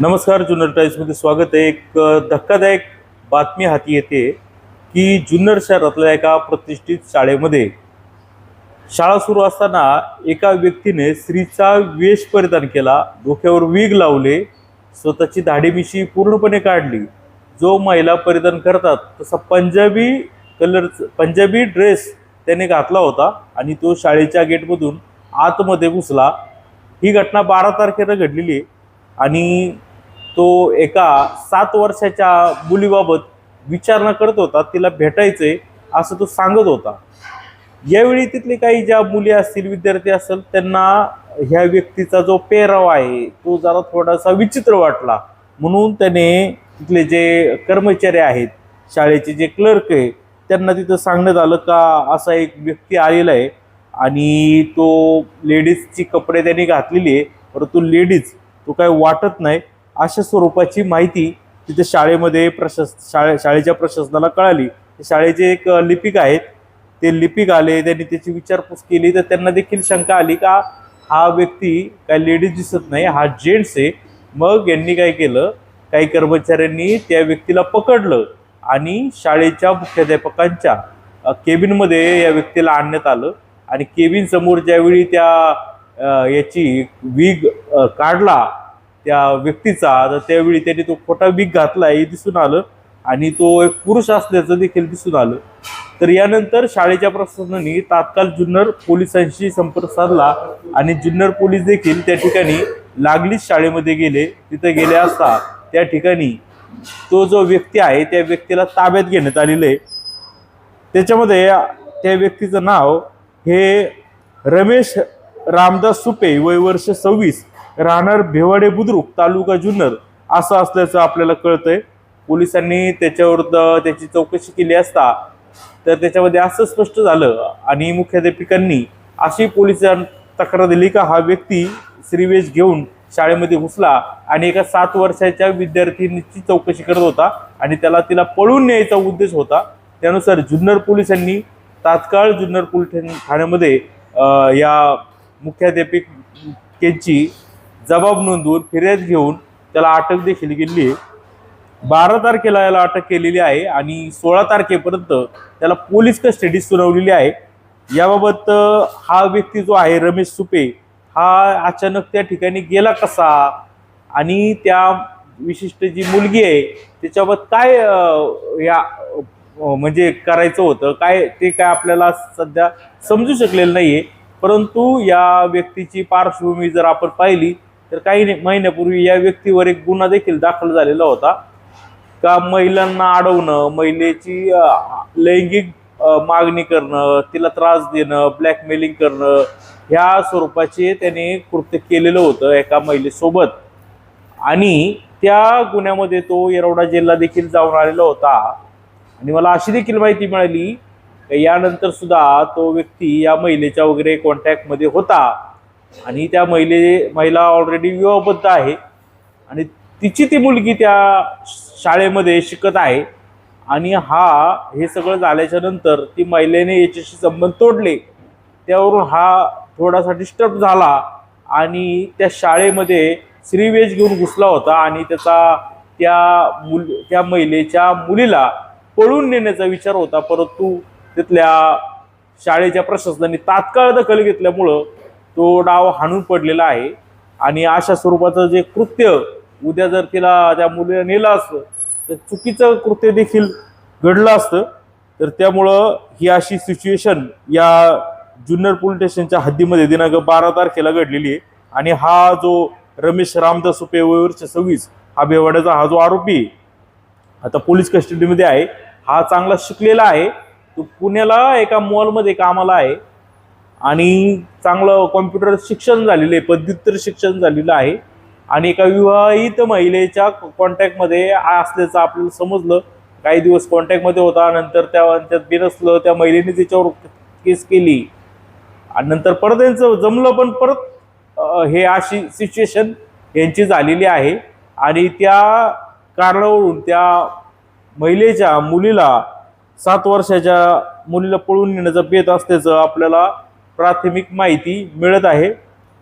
नमस्कार जुन्नर टाईम्समध्ये स्वागत आहे. एक धक्कादायक बातमी हाती येते की जुन्नर शहरातल्या एका प्रतिष्ठित शाळेमध्ये शाळा सुरू असताना एका व्यक्तीने स्त्रीचा वेश परिधान केला डोक्यावर वीग लावले स्वतःची धाडीमिशी पूर्णपणे काढली. जो महिला परिधान करतात तसा पंजाबी कलर पंजाबी ड्रेस त्याने घातला होता आणि तो शाळेच्या गेटमधून आतमध्ये घुसला. ही घटना बारा तारखेला घडलेली आहे आणि तो एका सात वर्षाच्या मुलीबाबत विचारणा करत होता तिला भेटायचंय असं तो सांगत होता. यावेळी तिथले काही ज्या मुली असतील विद्यार्थी असेल त्यांना ह्या व्यक्तीचा जो पेहराव आहे तो जरा थोडासा विचित्र वाटला. म्हणून त्याने तिथले जे कर्मचारी आहेत शाळेचे जे क्लर्क आहे त्यांना तिथं सांगण्यात आलं का असा एक व्यक्ती आलेला आहे आणि तो लेडीजची कपडे त्यांनी घातलेली आहे परंतु लेडीज तो काय वाटत नाही. अशा स्वरूपाची माहिती तिथे शाळेमध्ये प्रशास शाळे शाळेच्या प्रशासनाला कळाली. शाळेचे एक लिपिक आहेत ते लिपिक आले त्यांनी त्याची विचारपूस केली तर त्यांना देखील शंका आली का हा व्यक्ती काय लेडीज दिसत नाही हा जेंट्स आहे. मग यांनी काय केलं काही कर्मचाऱ्यांनी त्या व्यक्तीला पकडलं आणि शाळेच्या मुख्याध्यापकांच्या केबिनमध्ये या व्यक्तीला आणण्यात आलं. आणि केबिन समोर ज्यावेळी त्या याची वीग काढला त्या व्यक्तीचा तर त्यावेळी त्याने तो खोटा विग घातला हे दिसून आलं. आणि तो एक पुरुष असल्याचं देखील दिसून आलं. तर यानंतर शाळेच्या प्रशासनाने तात्काळ जुन्नर पोलिसांशी संपर्क साधला. आणि जुन्नर पोलीस देखील त्या ठिकाणी लागलीच शाळेमध्ये गेले. तिथे गेले असता त्या ठिकाणी तो जो व्यक्ती आहे त्या व्यक्तीला ताब्यात घेण्यात आलेलं आहे. त्याच्यामध्ये त्या व्यक्तीचं नाव हे रमेश रामदास सुपे वय वर्ष सव्वीस. राहणार भेवाडे बुद्रुक तालुका जुन्नर असं असल्याचं आपल्याला कळतंय. पोलिसांनी त्याच्यावर त्याची चौकशी केली असता तर त्याच्यामध्ये असं स्पष्ट झालं आणि मुख्याध्यापिकांनी अशी पोलिसांनी तक्रार दिली का हा व्यक्ती श्रीवेश घेऊन शाळेमध्ये घुसला आणि एका सात वर्षाच्या विद्यार्थिनीची चौकशी करत होता आणि त्याला तिला पळून न्यायचा उद्देश होता. त्यानुसार जुन्नर पोलिसांनी तात्काळ जुन्नर पोलीस ठाण्यामध्ये या मुख्याध्यापिकेची जबाब नोंदवून फिर्याद घेऊन त्याला अटक देखील केली आहे. बारा तारखेला याला अटक केलेली आहे आणि सोळा तारखेपर्यंत त्याला पोलीस कस्टडी सुनावलेली आहे. याबाबत हा व्यक्ती जो आहे रमेश सुपे हा अचानक त्या ठिकाणी गेला कसा? आणि त्या विशिष्ट जी मुलगी आहे त्याच्याबाबत काय या म्हणजे करायचं होतं? काय ते काय आपल्याला सध्या समजू शकलेलं नाहीये. परंतु या व्यक्तीची पार्श्वभूमी जर आपण पाहिली तर काही नाही- महिन्यापूर्वी या व्यक्तीवर एक गुन्हा देखील दाखल झालेला होता. का महिलांना अडवणं महिलेची लैंगिक मागणी करणं तिला त्रास देणं ब्लॅकमेलिंग करणं ह्या स्वरूपाचे त्याने कृत्य केलेलं होतं एका महिलेसोबत. आणि त्या गुन्ह्यामध्ये तो येरवडा जिल्हा देखील जाऊन आलेला होता. आणि मला अशी देखील माहिती मिळाली यानंतर सुद्धा तो व्यक्ती या महिलेच्या वगैरे कॉन्टॅक्टमध्ये होता. आणि त्या महिले महिला ऑलरेडी विवाहबद्ध आहे. आणि तिची ती मुलगी त्या शाळेमध्ये शिकत आहे. आणि हा हे सगळं झाल्याच्यानंतर ती महिलेने याच्याशी संबंध तोडले. त्यावरून हा थोडासा डिस्टर्ब झाला आणि त्या शाळेमध्ये श्रीवेश घेऊन घुसला होता आणि त्याचा त्या मुल त्या महिलेच्या मुलीला पळून नेण्याचा विचार होता. परंतु तिथल्या शाळेच्या प्रशासनाने तात्काळ दखल घेतल्यामुळं तो डाव हाणून पडलेला आहे. आणि अशा स्वरूपाचं जे कृत्य उद्या जर तिला त्या मुलीला नेलं असतं तर चुकीचं कृत्य देखील घडलं असतं. तर त्यामुळं ही अशी सिच्युएशन या जुन्नर पोलीस स्टेशनच्या हद्दीमध्ये दिनांक बारा तारखेला घडलेली आहे. आणि हा जो रमेश रामदास सुपे वयवरचे सव्वीस हा बेवाड्याचा हा जो आरोपी आता पोलीस कस्टडीमध्ये आहे हा चांगला शिकलेला आहे. तो पुण्याला एका मॉलमध्ये कामाला आहे. आणि चांगलं कॉम्प्युटर शिक्षण झालेलं आहे पदव्युत्तर शिक्षण झालेलं आहे. आणि एका विवाहित महिलेच्या कॉन्टॅक्टमध्ये असल्याचं आपल्याला समजलं. काही दिवस कॉन्टॅक्टमध्ये होता नंतर त्या त्यात बिनसलं त्या महिलेने त्याच्यावर केस केली. आणि नंतर परत यांचं जमलं पण परत हे अशी सिच्युएशन यांची झालेली आहे. आणि त्या कारणावरून त्या महिलेच्या मुलीला सात वर्षाच्या मुलीला पळून नेण्याचा बेत असल्याचं आपल्याला प्राथमिक माहिती मिळत आहे.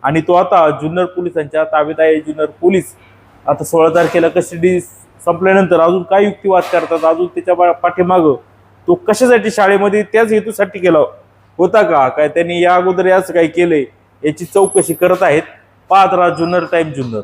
आणि तो आता जुन्नर पोलिसांच्या ताब्यात आहे. जुन्नर पोलीस आता सोळा तारखेला कस्टडी संपल्यानंतर अजून काय युक्तिवाद करतात? अजून त्याच्या पा- पाठीमागं तो कशासाठी शाळेमध्ये त्याच हेतूसाठी केला होता का? काय त्यांनी या अगोदर याच काय केलंय? याची चौकशी करत आहेत. पाहत राहा जुन्नर टाईम जुन्नर.